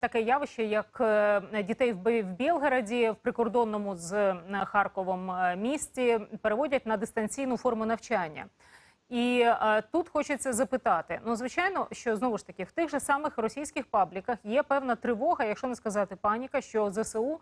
таке явище, як е, дітей в Білгороді в прикордонному з е, Харковом е, місті переводять на дистанційну форму навчання. І тут хочеться запитати: ну звичайно, що знову ж таки в тих же самих російських пабліках є певна тривога, якщо не сказати паніка, що ЗСУ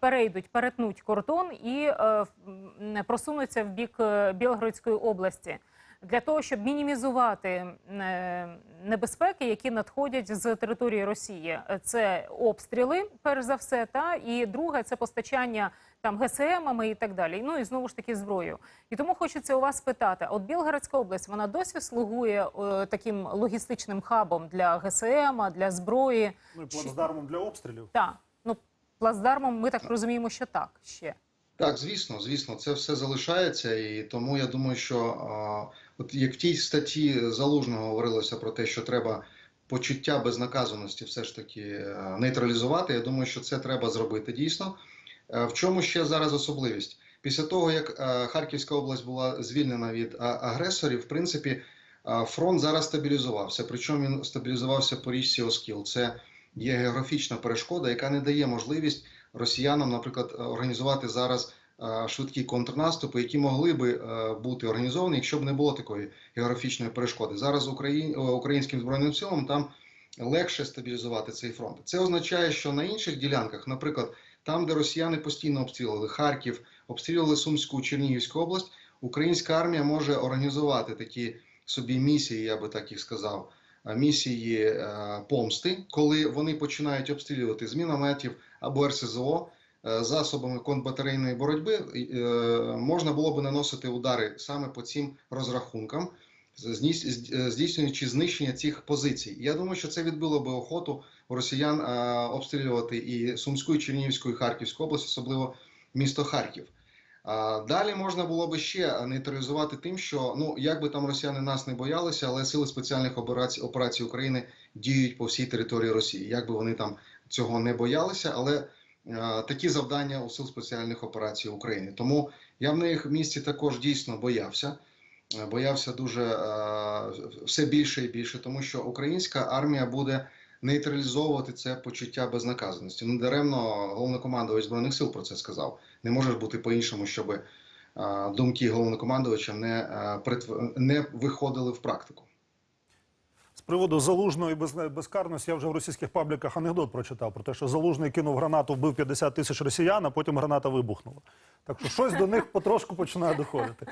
перейдуть, перетнуть кордон і е, просунуться в бік Білгородської області для того, щоб мінімізувати е, небезпеки, які надходять з території Росії. Це обстріли, перш за все, та і друге це постачання там ГСМами і так далі. Ну і знову ж таки зброю. І тому хочеться у вас спитати: от Білгородська область вона досі слугує е, таким логістичним хабом для ГСМ, для зброї. Ну і плацдармом для обстрілів. Так, ну плацдармом ми так розуміємо, що так ще. Так, звісно, звісно, це все залишається, і тому я думаю, що от як в тій статті залужного говорилося про те, що треба почуття безнаказаності все ж таки е, нейтралізувати. Я думаю, що це треба зробити дійсно. Е, В чому ще зараз особливість? Після того, як е, Харківська область була звільнена від агресорів, в принципі, фронт зараз стабілізувався. Причому він стабілізувався по річці Оскіл. Це є географічна перешкода, яка не дає можливість росіянам, наприклад, організувати зараз швидкі контрнаступи, які могли би е, бути організовані, якщо б не було такої географічної перешкоди. Зараз е, українським збройним силам там легше стабілізувати цей фронт. Це означає, що на інших ділянках, наприклад, там, де росіяни постійно обстрілювали Харків, обстрілювали Сумську Чернігівську область, українська армія може організувати такі собі місії, я би так їх сказав. е, Місії е, помсти, коли вони починають обстрілювати з мінометів або РСЗО е, засобами контрбатарейної боротьби, е, можна було би наносити удари саме по цим розрахункам, е, здійснюючи знищення цих позицій. Я думаю, що це відбило би охоту росіян е, обстрілювати і Сумську, і Чернігівську, і Харківську область, особливо місто Харків. Далі можна було би ще нейтралізувати тим, що ну як би там росіяни нас не боялися, але сили спеціальних операцій, операцій України діють по всій території Росії. Як би вони там цього не боялися, але е, такі завдання у сил спеціальних операцій України. Тому я в них місці також дійсно боявся. Е, Боявся дуже е, все більше і більше, тому що українська армія буде нейтралізовувати це почуття безнаказаності. Ну даремно головнокомандувач збройних сил про це сказав. Не може бути по-іншому, щоб е, думки головнокомандувача не, е, не виходили в практику. З приводу залужної без, безкарності я вже в російських пабліках анекдот прочитав про те, що залужний кинув гранату, вбив 50 тисяч росіян, а потім граната вибухнула. Так що щось до них потрошку починає доходити.